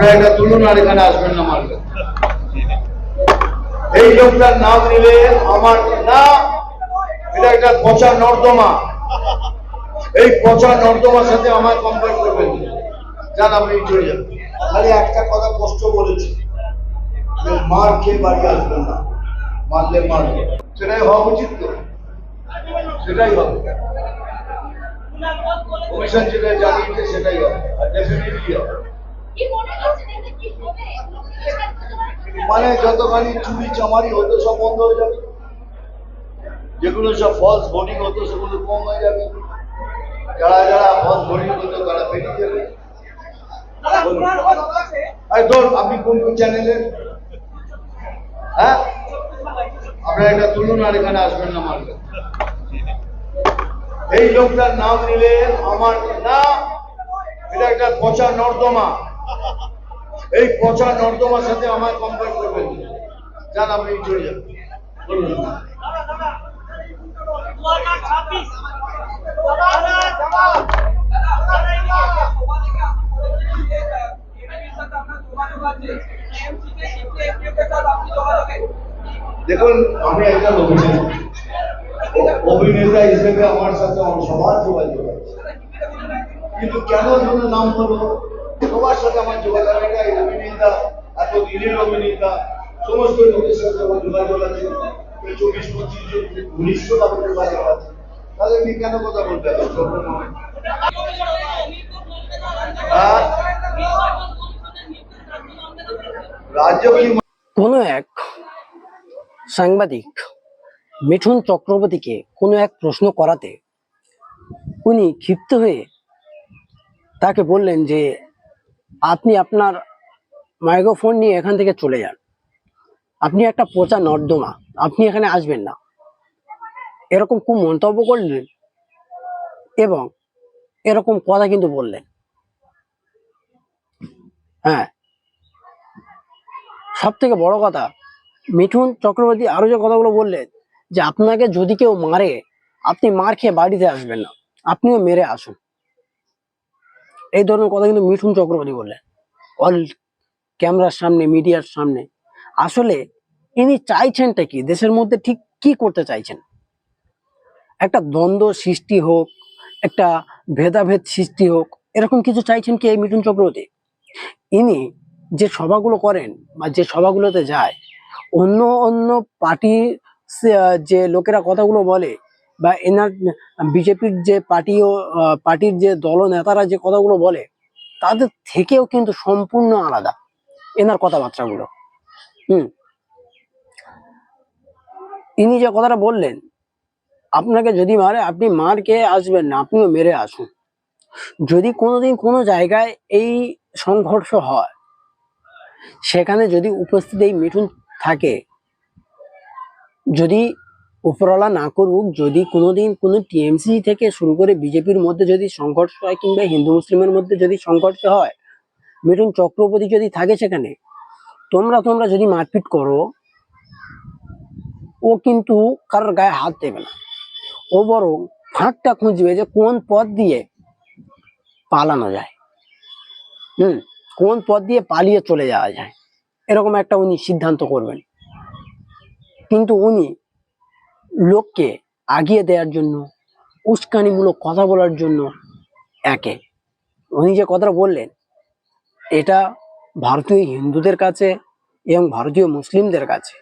আপনারা এটা তুলুন আর এখানে আসবেন না মারবে এই লোকটার নাম নিলে আমার না এটা একটা পচা নর্দমা। এই পচা নর্দমার সাথে আমার কম্পেয়ার করবেন। যান আপনি চলে যান। খালি একটা কথা কষ্ট বলেছি। মার খেয়ে বাড়ি আসবেন না। মারলে মারবে সেটাই হওয়া উচিত তো। সেটাই হবে। কমিশন যেটা জানিয়েছে সেটাই হবে। আর ডেফিনেটলি হবে কি মনে করছেন এটা কি হবে মানে যতখানি চুরি চামারি হতো সব বন্ধ হয়ে যাবে। যেগুলো সব ফলস ভোটিং হতো সেগুলো কম হয়ে যাবে। যারা যারা ফলস ভোটিং হতো তারা বেরিয়ে যাবে। আপনি কোন কোন চ্যানেলের হ্যাঁ? আপনারা তুলুন আর এখানে আসবেন না এই লোকটার নাম নিলে আমার না, এটা একটা পচা নর্দমা। এই পচা নর্দমার সাথে আমার কম্পেয়ার করবেন যান, আপনি চলে যান। দেখুন, আমি একজন অভিনেতা। অভিনেতা হিসেবে আমার সাথে সবার যোগাযোগ আছে। কিন্তু কেন যেন নাম হলো সবার সাথে আমার যোগাযোগ এই অভিনেতা এত দিনের অভিনেতা সমস্ত লোকের সাথে আমার যোগাযোগ আছে। চব্বিশ, পঁচিশ জন তাদের যোগাযোগ আছে। কেন কথা বলতে কোনো এক সাংবাদিক মিঠুন চক্রবর্তীকে কোনো এক প্রশ্ন করাতে উনি ক্ষিপ্ত হয়ে তাকে বললেন যে আপনি আপনার মাইক্রোফোন নিয়ে এখান থেকে চলে যান। আপনি একটা পচা নর্দমা, আপনি এখানে আসবেন না। এরকম খুব মন্তব্য করলেন এবং এরকম কথা কিন্তু বললেন। হ্যাঁ। সব থেকে বড় কথা, মিঠুন চক্রবর্তী আরও যে কথাগুলো বললেন যে, আপনাকে যদি কেউ মারে, আপনি মার খেয়ে বাড়িতে আসবেন না। আপনিও মেরে আসুন। এই ধরনের কথা কিন্তু মিঠুন চক্রবর্তী বললেন। অল ক্যামেরার সামনে মিডিয়ার সামনে। আসলে ইনি চাইছেনটা কি? দেশের মধ্যে ঠিক কি করতে চাইছেন? একটা দ্বন্দ্ব সৃষ্টি হোক, একটা ভেদাভেদ সৃষ্টি হোক, এরকম কিছু চাইছেন কি এই মিঠুন চক্রবর্তী? ইনি যে সভাগুলো করেন বা যে সভাগুলোতে যায়, অন্য অন্য পার্টি যে লোকেরা কথাগুলো বলে বা এনার বিজেপির যে পার্টি ও পার্টির যে দল নেতারা যে কথাগুলো বলে, তাদের থেকেও কিন্তু সম্পূর্ণ আলাদা এনার কথাবার্তাগুলো। হুম। ইনি যে কথাটা বললেন, আপনাকে যদি মারে, আপনি মার খেয়ে আসবেন না, আপনিও মেরে আসুন। যদি কোনোদিন কোনো জায়গায় এই সংঘর্ষ হয়, সেখানে যদি উপস্থিত এই মিঠুন থাকে, যদি উপরওয়ালা না করুক, যদি কোনোদিন কোনো টিএমসি থেকে শুরু করে বিজেপির মধ্যে যদি সংঘর্ষ হয় কিংবা হিন্দু মুসলিমের মধ্যে যদি সংঘর্ষ হয়, মিঠুন চক্রবর্তী যদি থাকে সেখানে, তোমরা তোমরা যদি মারপিট করো, ও কিন্তু কারোর গায়ে হাত দেবে না। ও বরং ফাঁকটা খুঁজবে যে কোন পথ দিয়ে পালানো যায়। হুম, কোন পথ দিয়ে পালিয়ে চলে যাওয়া যায়। এরকম একটা উনি সিদ্ধান্ত করবেন। কিন্তু উনি লোককে আগিয়ে দেওয়ার জন্য, উস্কানিমূলক কথা বলার জন্য একে। উনি যে কথাটা বললেন, এটা ভারতীয় হিন্দুদের কাছে এবং ভারতীয় মুসলিমদের কাছে।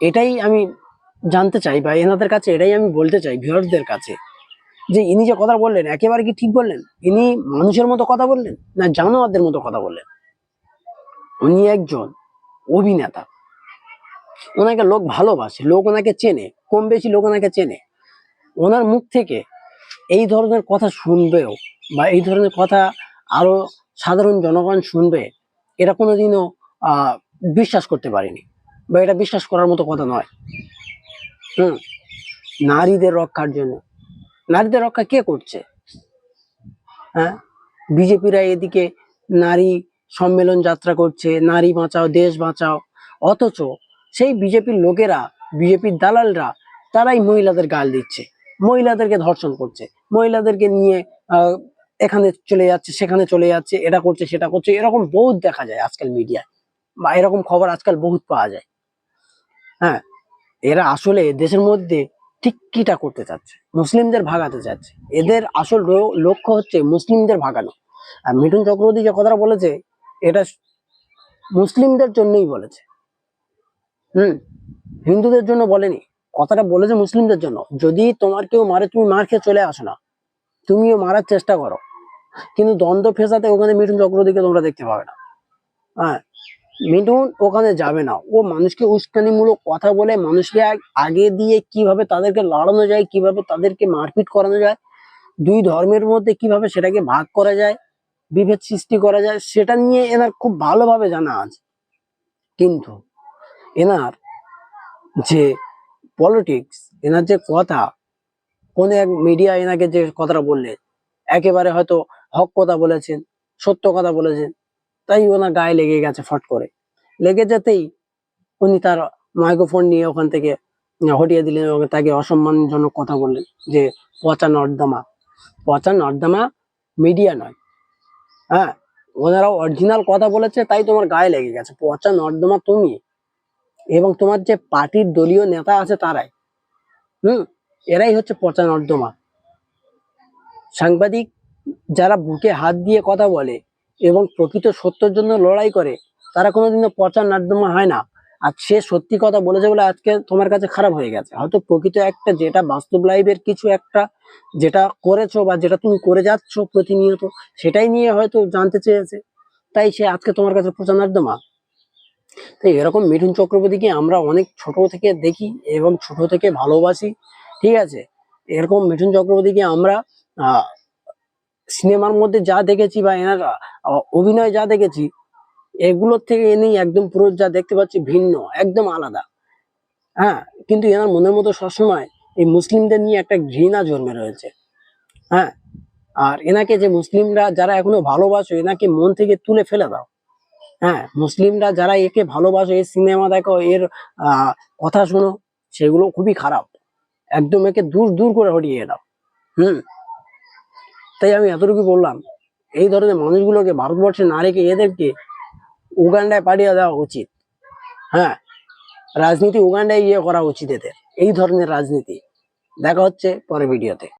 এটাই আমি জানতে চাই বা এনাদের কাছে এটাই আমি বলতে চাই ভিউয়ার্সদের কাছে। যে ইনি যে কথা বললেন, একেবারে কি ঠিক বললেন? ইনি মানুষের মতো কথা বললেন না জানোয়ারদের মতো কথা বললেন? উনি একজন অভিনেতা। ওনাকে লোক ভালোবাসে, লোক ওনাকে চেনে, কম বেশি লোক ওনাকে চেনে। ওনার মুখ থেকে এই ধরনের কথা শুনবেও বা এই ধরনের কথা আরও সাধারণ জনগণ শুনবে, এটা কোনোদিনও বিশ্বাস করতে পারেনি বা এটা বিশ্বাস করার মতো কথা নয়। হুম, নারীদের রক্ষার জন্য। নারীদের রক্ষা কে করছে? হ্যাঁ বিজেপিরা এদিকে নারী সম্মেলন যাত্রা করছে, নারী বাঁচাও, দেশ বাঁচাও, অথচ সেই বিজেপির লোকেরা, বিজেপির দালালরা, তারাই মহিলাদের গাল দিচ্ছে। মহিলাদেরকে ধর্ষণ করছে। মহিলাদেরকে নিয়ে এখানে চলে যাচ্ছে, সেখানে চলে যাচ্ছে, এটা করছে, সেটা করছে, এরকম বহুত দেখা যায় আজকাল মিডিয়ায়। বা এরকম খবর আজকাল বহুত পাওয়া যায়। হ্যাঁ এরা আসলে দেশের মধ্যে ঠিক কিটা করতে চাচ্ছে, মুসলিমদের ভাগাতে চাচ্ছে। এদের আসল লক্ষ্য হচ্ছে মুসলিমদের ভাগানো। আর মিঠুন চক্রবর্তী যে কথাটা বলেছে, এটা মুসলিমদের জন্যই বলেছে। হুম, হিন্দুদের জন্য বলেনি। কথাটা বলেছে মুসলিমদের জন্য। যদি তোমার কেউ মারে, তুমি মার খেয়ে চলে আসো না। তুমিও মারার চেষ্টা করো। কিন্তু দ্বন্দ্ব ফেসাতে ওখানে মিঠুন চক্রবর্তীকে তোমরা দেখতে পাবে না। হ্যাঁ মিঠুন ওখানে যাবে না। ও মানুষকে উস্কানিমূলক কথা বলে, মানুষকে আগে দিয়ে কীভাবে তাদেরকে লড়ানো যায়, কীভাবে তাদেরকে মারপিট করানো যায়, দুই ধর্মের মধ্যে কীভাবে সেটাকে ভাগ করা যায়, বিভেদ সৃষ্টি করা যায়, সেটা নিয়ে এনার খুব ভালোভাবে জানা আছে। কিন্তু এনার যে পলিটিক্স এনার যে কথা, কোন এক মিডিয়া এনাকে যে কথাটা বললে, একেবারে হয়তো হক কথা বলেছেন, সত্য কথা বলেছেন, তাই ওনার গায়ে লেগে গেছে ফট করে। লেগে যেতেই উনি তার মাইক্রোফোন নিয়ে ওখান থেকে হটিয়ে দিলেন এবং তাকে অসম্মানজনক কথা বললেন যে, পচা নর্দমা। পচা নর্দমা মিডিয়া নয়। হ্যাঁ ওনারা অরিজিনাল কথা বলেছে, তাই তোমার গায়ে লেগে গেছে। পচা নর্দমা তুমি। এবং তোমার যে পার্টির দলীয় নেতা আছে তারাই, হুম? এরাই হচ্ছে পচা নর্দমা সাংবাদিক যারা বুকে হাত দিয়ে কথা বলে এবং প্রকৃত সত্যের জন্য লড়াই করে, তারা কোনোদিনও পচা নর্দমা হয় না। আর সে সত্যি কথা বলেছে বলে আজকে তোমার কাছে খারাপ হয়ে গেছে। হয়তো প্রকৃত একটা যেটা বাস্তব লাইফের কিছু একটা যেটা করেছ বা যেটা তুমি করে যাচ্ছ প্রতিনিয়ত, সেটাই নিয়ে হয়তো জানতে চেয়েছে। তাই সে আজকে তোমার কাছে প্রচার নর্দমা। তাই এরকম মিঠুন চক্রবর্তীকে আমরা অনেক ছোট থেকে দেখি এবং ছোট থেকে ভালোবাসি, ঠিক আছে? এরকম মিঠুন চক্রবর্তীকে আমরা সিনেমার মধ্যে যা দেখেছি বা এনার অভিনয় যা দেখেছি, এগুলোর থেকে এনে একদম পুরো যা দেখতে পাচ্ছি ভিন্ন, একদম আলাদা। হ্যাঁ কিন্তু এনার মনের মতো সবসময় এই মুসলিমদের নিয়ে একটা ঘৃণা জন্মে রয়েছে। হ্যাঁ আর এনাকে যে মুসলিমরা যারা এখনও ভালোবাসো, এনাকে মন থেকে তুলে ফেলে দাও। হ্যাঁ মুসলিমরা যারা একে ভালোবাসে, এর সিনেমা দেখো, এর কথা শোনো, সেগুলো খুবই খারাপ। একদম একে দূর দূর করে হটিয়ে দাও। হুম? তাই আমি এতটুকু বললাম, এই ধরনের মানুষগুলোকে ভারতবর্ষে না রেখে এদেরকে উগান্ডায় পাঠিয়ে দেওয়া উচিত। হ্যাঁ রাজনীতি উগান্ডায় ইয়ে করা উচিত এদের। এই ধরনের রাজনীতি। দেখা হচ্ছে পরে ভিডিওতে।